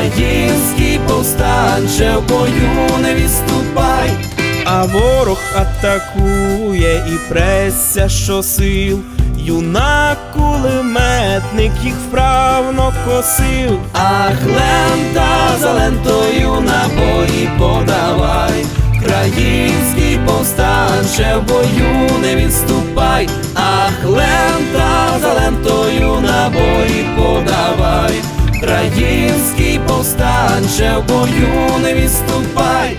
Країнський повстанче в бою не відступай. А ворог атакує і преся щосил. Юнак кулеметник їх вправно косив. Ах, лента за лентою набої подавай, Країнський повстанче в бою не відступай, Ах, лента за лентою набої подавай, Країнський Панче в бою не відступай.